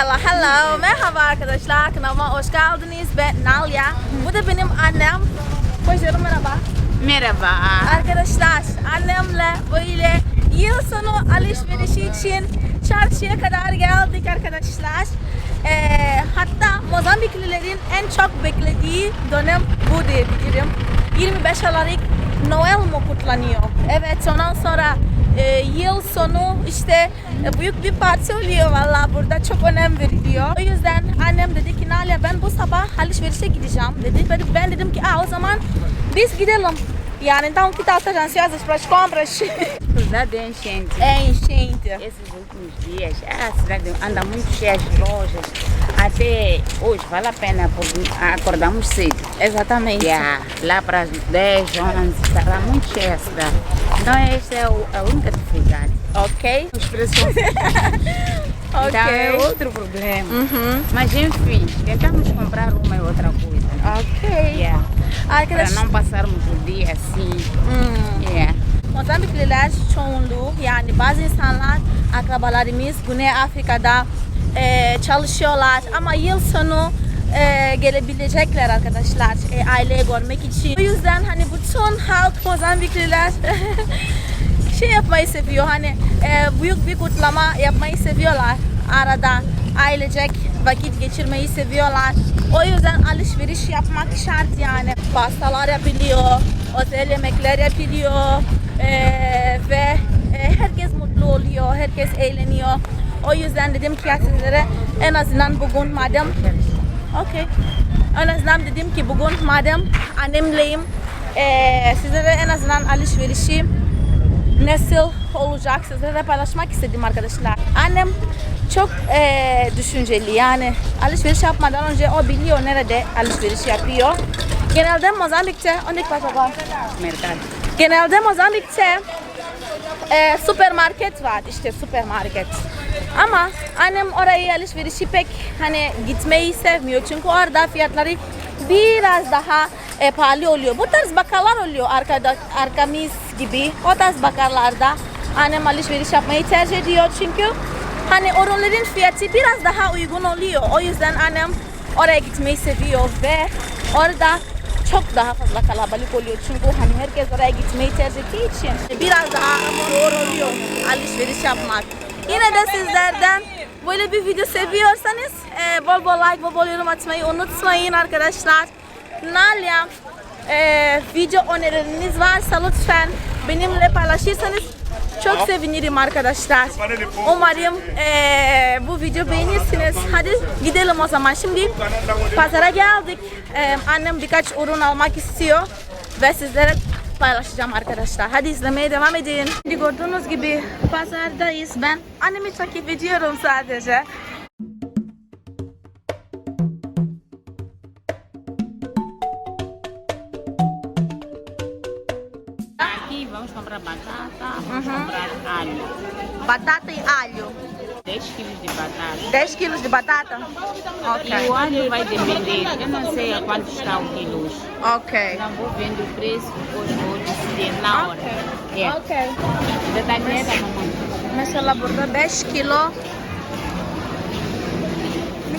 hello hello. Merhaba arkadaşlar. Kanalıma hoş geldiniz. Ben Nalya. Bu da benim annem. Koşuyorum merhaba. Merhaba. Arkadaşlar annemle böyle yıl sonu alışverişi için çarşıya kadar geldik arkadaşlar. Ee, hatta Mozambiklilerin en çok beklediği dönem bu diyebilirim. 25 Aralık Noel mu kutlanıyor? Evet ondan sonra e, yıl sonu işte büyük bir parti oluyor valla burada çok önem veriliyor. O yüzden annem dedi ki Nalia ben bu sabah alışverişe gideceğim dedi. Ben dedim ki Aa, o zaman biz gidelim. Yani então que tal estás ansiosas para as compras? Cidade é enchente. É enchente. Esses últimos dias, a cidade anda muito cheia de lojas. Até hoje vale a pena porque acordamos cedo. Exatamente. Yeah, lá para as 10, 11, estava muito cheia a cidade. Então esta é a única dificuldade. Ok. Os preços são Então é Ok. outro problema. Uhum. Mas enfim, tentamos comprar uma e outra coisa. Ok. Yeah. Para Arkadaş, não passarmos o dia assim. hmm. Yeah. Mozambikliler çoğunluğu yani bazı insanlar akrabalarımız Güney Afrika'da e, çalışıyorlar ama yıl sonu e, gelebilecekler arkadaşlar e, aileyi görmek için. O yüzden hani bütün halk Mozambikliler şey yapmayı seviyor hani e, büyük bir kutlama yapmayı seviyorlar arada ailecek vakit geçirmeyi seviyorlar. O yüzden alışveriş yapmak şart yani. Pastalar yapılıyor, özel yemekler yapılıyor e, ve e, herkes mutlu oluyor, herkes eğleniyor. O yüzden dedim ki ya sizlere en azından bugün madem Okey. En azından dedim ki bugün madem annemleyim e, sizlere en azından alışverişi nasıl olacak sizlerle paylaşmak istedim arkadaşlar. Annem çok eee, düşünceli yani alışveriş yapmadan önce o biliyor nerede alışveriş yapıyor. Genelde Mozambik'te, passa agora? Mercado. Genelde Mozambik'te eee süpermarket var işte süpermarket. Ama annem orayı alışverişi pek hani gitmeyi sevmiyor çünkü orada fiyatları biraz daha e, pahalı oluyor. Bu tarz bakkallar oluyor arkada, arkamız gibi. O tarz bakkallarda annem alışveriş yapmayı tercih ediyor çünkü hani ürünlerin fiyatı biraz daha uygun oluyor. O yüzden annem oraya gitmeyi seviyor ve orada çok daha fazla kalabalık oluyor çünkü hani herkes oraya gitmeyi tercih ettiği için biraz daha zor oluyor alışveriş yapmak. Yine de sizlerden böyle bir video seviyorsanız e, bol bol like, bol bol yorum atmayı unutmayın arkadaşlar. Nalia e, video önerileriniz varsa lütfen benimle paylaşırsanız çok sevinirim arkadaşlar. Umarım e, bu video beğenirsiniz. Hadi gidelim o zaman. Şimdi pazara geldik. E, annem birkaç ürün almak istiyor ve sizlere paylaşacağım arkadaşlar. Hadi izlemeye devam edin. Şimdi gördüğünüz gibi pazardayız. Ben annemi takip ediyorum sadece. Batata e alho. 10 quilos de batata. 10 quilos de batata? E o alho vai depender, eu não sei a quanto está o quilo. Ok. Não vou vendo o preço, depois vou decidir na hora. É. Ok. Detalhe da mamãe. Mesela burada 5 kilo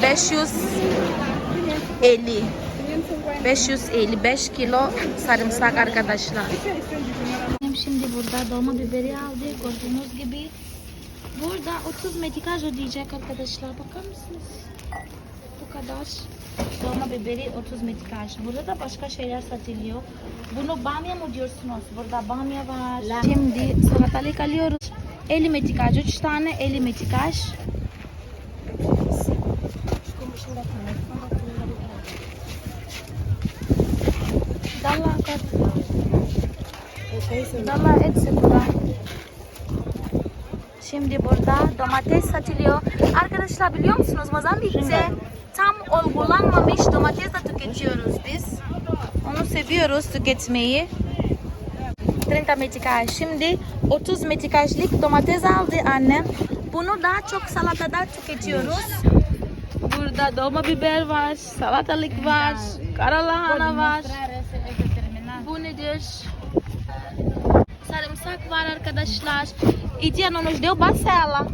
550 555 kilo sarımsak arkadaşlar. Şimdi burada dolma biberi aldık gördüğünüz gibi. Burada 30 metrikaj ödeyecek arkadaşlar. Bakar mısınız? Bu kadar. Dolma biberi 30 metrikaj. Burada da başka şeyler satılıyor. Bunu bamya mı diyorsunuz? Burada bamya var. Şimdi salatalık alıyoruz. 50 metrikaj. 3 tane 50 metrikaj. Dalla kat. Dalla et burada. Şimdi burada domates satılıyor. Arkadaşlar biliyor musunuz Mozambik'te tam olgulanmamış domates de tüketiyoruz biz. Onu seviyoruz tüketmeyi. 30 metrikaj. Şimdi 30 metrikajlık domates aldı annem. Bunu daha çok salatada tüketiyoruz. Burada dolma biber var, salatalık var, karalahana var. Bu nedir? Sarımsak var arkadaşlar. E tia não nos deu bacela.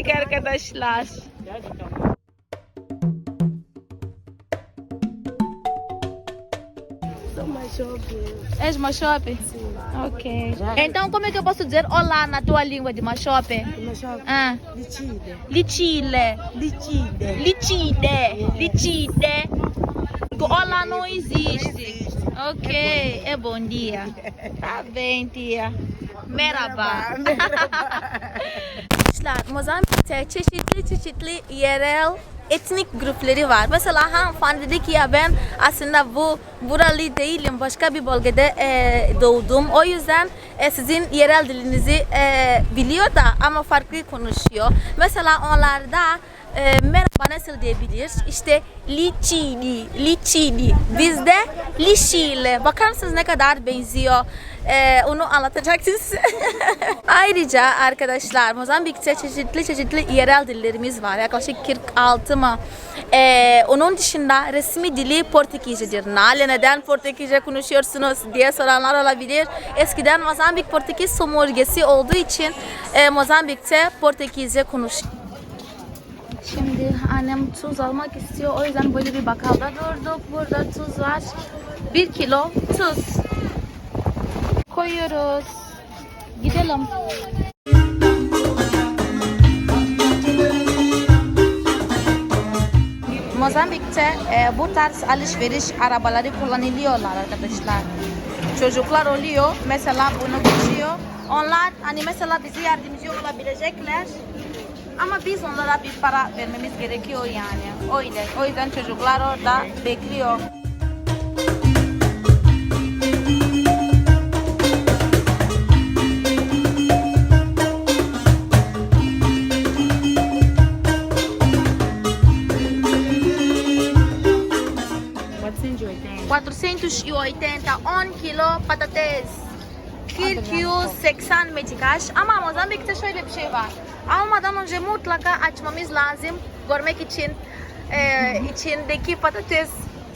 geldik arkadaşlar. És Mashope? Ok. Então como é que eu posso dizer olá na tua língua de Mashope? Ah. Licile. Licide. Licide. Licide. Olá não existe. Ok. É bom dia. Tá bem, tia. Merhaba. Arkadaşlar Mozambik'te çeşitli çeşitli yerel etnik grupları var. Mesela hanımefendi dedi ki ya ben aslında bu buralı değilim. Başka bir bölgede e, doğdum. O yüzden e, sizin yerel dilinizi e, biliyor da ama farklı konuşuyor. Mesela onlarda e, merhaba nasıl diyebilir? İşte liçili, liçili. Bizde lişile. Bakar mısınız ne kadar benziyor? E, onu anlatacaksınız. Ayrıca arkadaşlar Mozambik'te çeşitli çeşitli yerel dillerimiz var. Yaklaşık 46 mı? E, onun dışında resmi dili Portekizcedir. Nale neden Portekizce konuşuyorsunuz diye soranlar olabilir. Eskiden Mozambik Portekiz sömürgesi olduğu için e, Mozambik'te Portekizce konuşuyor. Şimdi annem tuz almak istiyor. O yüzden böyle bir bakkalda durduk. Burada tuz var. Bir kilo tuz. Koyuyoruz. Gidelim. Mozambik'te e, bu tarz alışveriş arabaları kullanılıyorlar arkadaşlar. Çocuklar oluyor. Mesela bunu geçiyor. Onlar hani mesela bize yardımcı olabilecekler. Ama biz onlara bir para vermemiz gerekiyor yani. Öyle. O yüzden çocuklar orada bekliyor. Oitenta. 480 10 kilo patates. 280 metrikaş. Ama Mozambik'te şöyle bir şey var. Almadan önce mutlaka açmamız lazım. Görmek için e, içindeki patates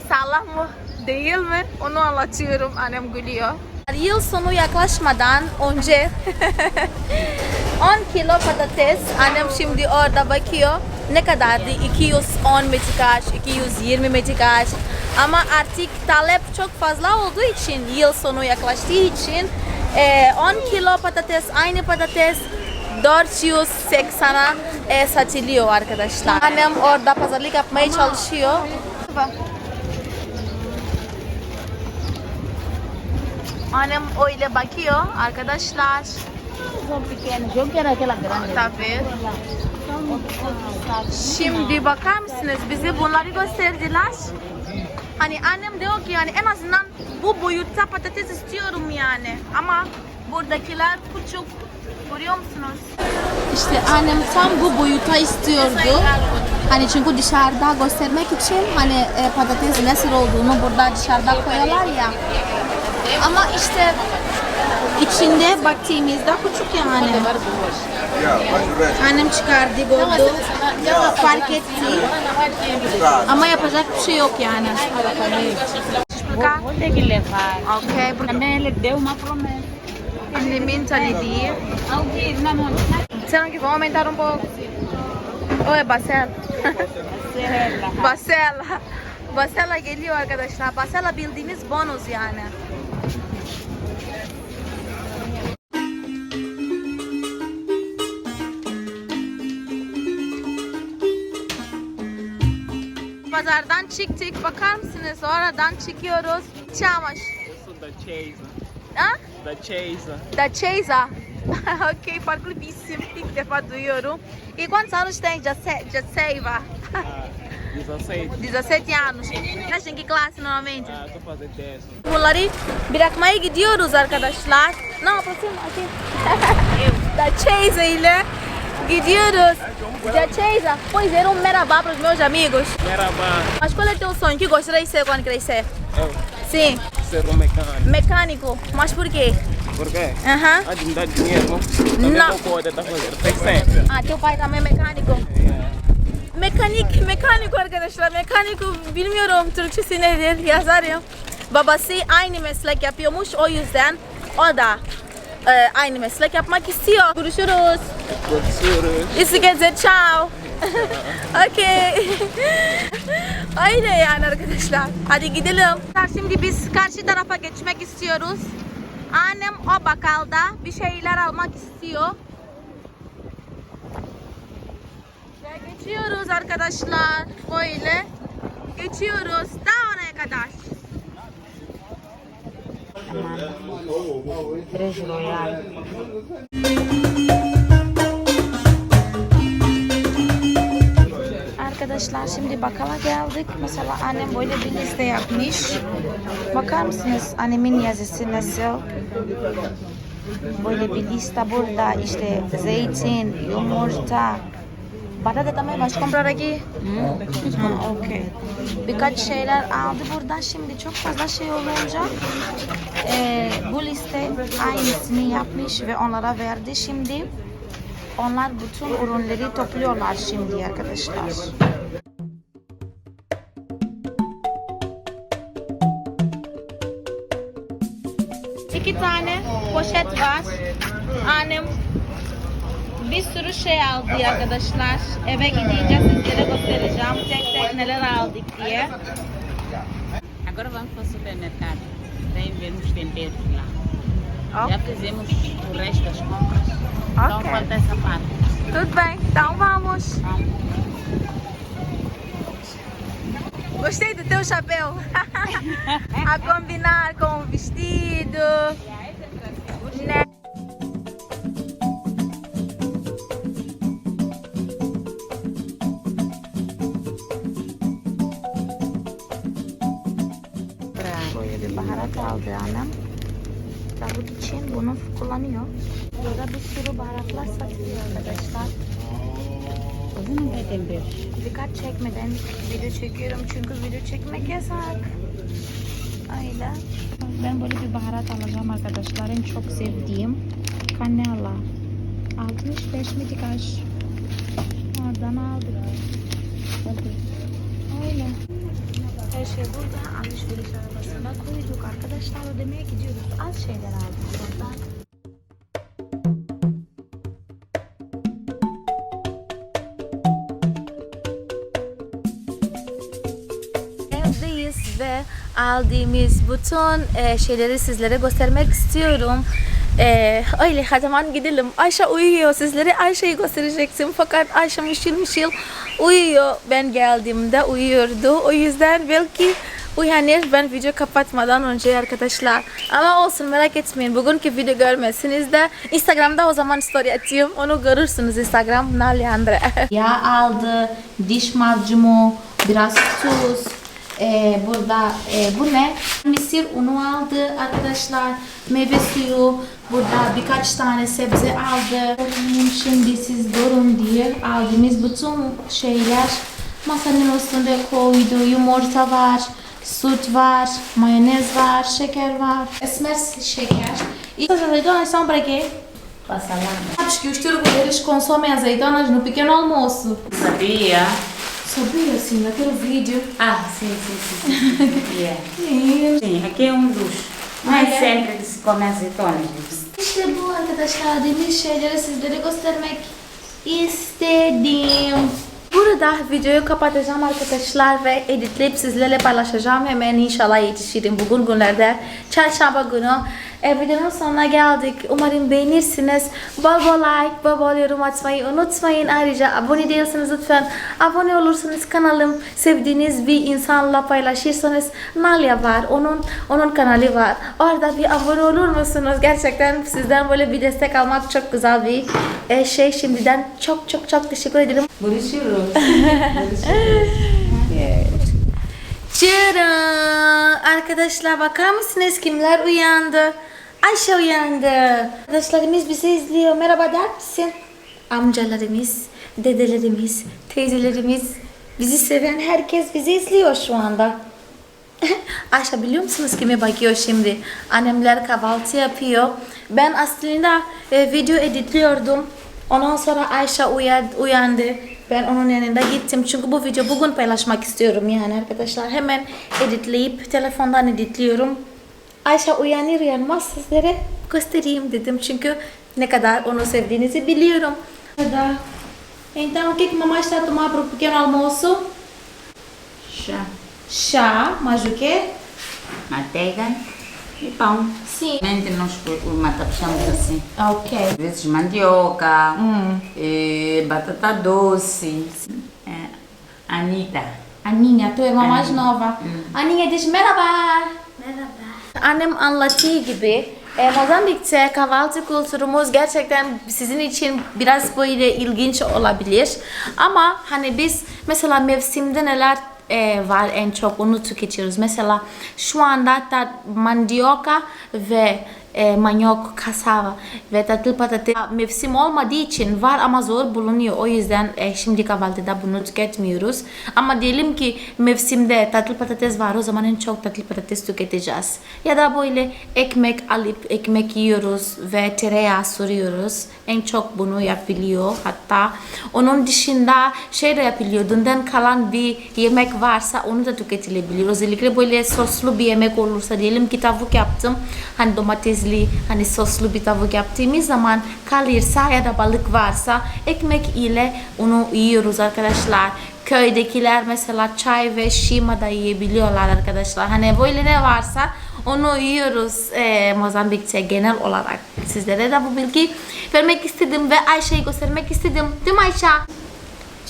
sağlam mı değil mi? Onu anlatıyorum. Annem gülüyor. Yıl sonu yaklaşmadan önce 10 kilo patates annem şimdi orada bakıyor ne kadardı 210 metrikaş 220 metrikaş ama artık talep çok fazla olduğu için yıl sonu yaklaştığı için e, 10 kilo patates aynı patates 480'a e, satılıyor arkadaşlar. Annem orada pazarlık yapmaya çalışıyor. Annem öyle bakıyor arkadaşlar. Tabii. Şimdi bakar mısınız? Bize bunları gösterdiler. Hani annem diyor ki yani en azından bu boyutta patates istiyorum yani. Ama buradakiler küçük. Görüyor musunuz? İşte annem tam bu boyuta istiyordu. Hani çünkü dışarıda göstermek için hani e, patates nasıl olduğunu burada dışarıda koyuyorlar ya. Ama işte içinde baktığımızda küçük yani. Annem çıkardı, gördü, fark etti. Ama yapacak bir şey yok yani. Vou ter que levar. Ok, porque Também ele deu uma promessa. annemin tanıdığı. Alguém na montanha. Será que vão aumentar um pouco? Ou é Bacela? Serra. Bacela. Bacela geliyor arkadaşlar. Bacela bildiğiniz bonus yani. Pazardan çıktık. Bakar mısınız? Oradan çıkıyoruz. Çamaş. Ha? Da Chase. Da Chesa. ok, farklı bir isim. İlk defa duyuyorum. E quantos anos tem Jace- Jaceiva? Ah, 17. 17 anos. Nasce em que classe normalmente? Ah, tô fazendo 10. Bunları bırakmaya gidiyoruz arkadaşlar. Ne yapıyorsun? da Chesa ile gidiyoruz. Da Chesa. Pois era um merhaba para os meus amigos. Merhaba. Mas qual é o teu sonho? Que gostaria de ser quando crescer? Eu Sim, ser um mecânico. mecânico. Mas por quê? Por quê? Aham. Ah, de me dar dinheiro. Não. pode estar fazendo. Tem sempre. Ah, teu pai também é mecânico. Mekanik, mekanik arkadaşlar. Mekanik bilmiyorum Türkçesi nedir yazarım. Babası aynı meslek yapıyormuş o yüzden o da e, aynı meslek yapmak istiyor. Görüşürüz. Görüşürüz. İyi geceler. Ciao. okay. Öyle yani arkadaşlar. Hadi gidelim. Şimdi biz karşı tarafa geçmek istiyoruz. Annem o bakkalda bir şeyler almak istiyor. Ve geçiyoruz arkadaşlar. Böyle. Geçiyoruz. Daha oraya kadar. Três Royal. Arkadaşlar şimdi bakkala geldik. Mesela annem böyle bir liste yapmış. Bakar mısınız annemin yazısı nasıl? Böyle bir liste burada işte zeytin, yumurta. Da tamam başka comprar aqui? Ha, okay. Birkaç şeyler aldı burada. Şimdi çok fazla şey olunca eee, bu liste aynısını yapmış ve onlara verdi. Şimdi onlar bütün ürünleri topluyorlar şimdi arkadaşlar. İki tane poşet var. Annem bir sürü şey aldı arkadaşlar. Eve gidince sizlere göstereceğim tek tek neler aldık diye. Agora vamos para o supermercado. Daí vemos temperos lá. Já fizemos o resto das compras. Então Ok. falta essa parte. Tudo bem, então vamos. Vamos. Gostei do teu chapéu. A combinar com o vestido. Né? Baharat aldı annem. Tavuk için bunu kullanıyor. Burada bir sürü baharatlar satılıyor arkadaşlar. Não quer temperos? Dikkat çekmeden video çekiyorum çünkü video çekmek yasak. Öyle. Ben böyle bir baharat alacağım arkadaşlar. En çok sevdiğim kanela. 65 mitikaj. Oradan aldık. Öyle. Her şey burada alışveriş arabasına koyduk. Arkadaşlar ödemeye gidiyoruz. Az şeyler aldık buradan. Aldığımız bütün e, şeyleri sizlere göstermek istiyorum. E, öyle zaman gidelim. Ayşe uyuyor. Sizlere Ayşe'yi gösterecektim. Fakat Ayşe mışıl mışıl uyuyor. Ben geldiğimde uyuyordu. O yüzden belki uyanır ben video kapatmadan önce arkadaşlar. Ama olsun merak etmeyin. Bugünkü video görmezsiniz de Instagram'da o zaman story atıyorum. Onu görürsünüz Instagram Nalya Yağ aldı, diş macunu, biraz ee, burada e, bu ne? Mısır unu aldı arkadaşlar. Meyve suyu. Burada birkaç tane sebze aldı. Şimdi siz durun diye aldığımız bütün şeyler masanın üstünde koydu. Yumurta var, süt var, mayonez var, şeker var. Esmer şeker. As azeitonas são para quê? Para salada. Acho que os turcos consomem azeitonas no pequeno almoço. Sabia? Sabia assim, naquele vídeo. Ah, sim, sim, sim. sim. yeah. Sim, aqui é um dos. Não Ah, é é? sempre que se come azeitonas. İşte bu arkadaşlar dediğimiz şeyleri sizlere göstermek istedim. Burada videoyu kapatacağım arkadaşlar ve editleyip sizlerle paylaşacağım. Hemen inşallah yetişirim bugün günlerde. Çarşamba günü. E, videonun sonuna geldik. Umarım beğenirsiniz. Bol bol like, bol bol yorum atmayı unutmayın. Ayrıca abone değilseniz lütfen abone olursanız kanalım sevdiğiniz bir insanla paylaşırsanız Nalia var. Onun onun kanalı var. Orada bir abone olur musunuz? Gerçekten sizden böyle bir destek almak çok güzel bir e, şey. Şimdiden çok çok çok teşekkür ederim. Görüşürüz. Çırın. Arkadaşlar bakar mısınız kimler uyandı? Ayşe uyandı. Arkadaşlarımız bizi izliyor. Merhaba der misin? Amcalarımız, dedelerimiz, teyzelerimiz, bizi seven herkes bizi izliyor şu anda. Ayşe biliyor musunuz kime bakıyor şimdi? Annemler kahvaltı yapıyor. Ben aslında e, video editliyordum. Ondan sonra Ayşe uyan- uyandı. Ben onun yanında gittim. Çünkü bu video bugün paylaşmak istiyorum yani arkadaşlar. Hemen editleyip telefondan editliyorum. Ayşe uyanır uyanmaz sizlere göstereyim dedim. Çünkü ne kadar onu sevdiğinizi biliyorum. Da. Então, o que que mamãe está a tomar para o pequeno almoço? Chá, Chá, mas o quê? manteiga e pão. Sim. Mente nós o mata puxamos assim. Ok. Às vezes mandioca, eh, batata doce. É, Anitta. Aninha, tua irmã mais nova. Aninha diz merhaba. Merhaba. Annem anlattığı gibi e, Mozambik'te kahvaltı kültürümüz gerçekten sizin için biraz böyle ilginç olabilir. Ama hani biz mesela mevsimde neler e, var en çok onu tüketiyoruz. Mesela şu anda da mandioka ve e, manyok, kasava ve tatlı patates mevsim olmadığı için var ama zor bulunuyor. O yüzden e, şimdi kahvaltıda bunu tüketmiyoruz. Ama diyelim ki mevsimde tatlı patates var o zaman en çok tatlı patates tüketeceğiz. Ya da böyle ekmek alıp ekmek yiyoruz ve tereyağı sürüyoruz. En çok bunu yapılıyor hatta. Onun dışında şey de yapılıyor. Dünden kalan bir yemek varsa onu da tüketilebilir. Özellikle böyle soslu bir yemek olursa diyelim ki tavuk yaptım. Hani domatesli hani soslu bir tavuk yaptığımız zaman kalırsa ya da balık varsa ekmek ile onu yiyoruz arkadaşlar. Köydekiler mesela çay ve şima da yiyebiliyorlar arkadaşlar. Hani böyle ne varsa onu yiyoruz e, Mozambik'te genel olarak. Sizlere de bu bilgi vermek istedim ve Ayşe'yi göstermek istedim. Değil mi Ayşe?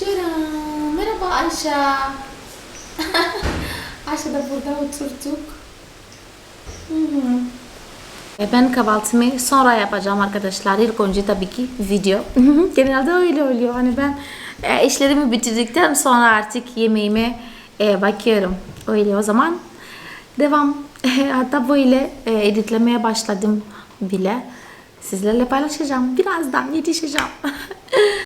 Canım, merhaba Ayşe. Ayşe de burada oturduk. E, Ben kahvaltımı sonra yapacağım arkadaşlar. İlk önce tabii ki video. Genelde öyle oluyor. Hani ben e, işlerimi bitirdikten sonra artık yemeğime e, bakıyorum. Öyle o zaman devam. Hatta böyle e, editlemeye başladım bile. Sizlerle paylaşacağım. Birazdan yetişeceğim.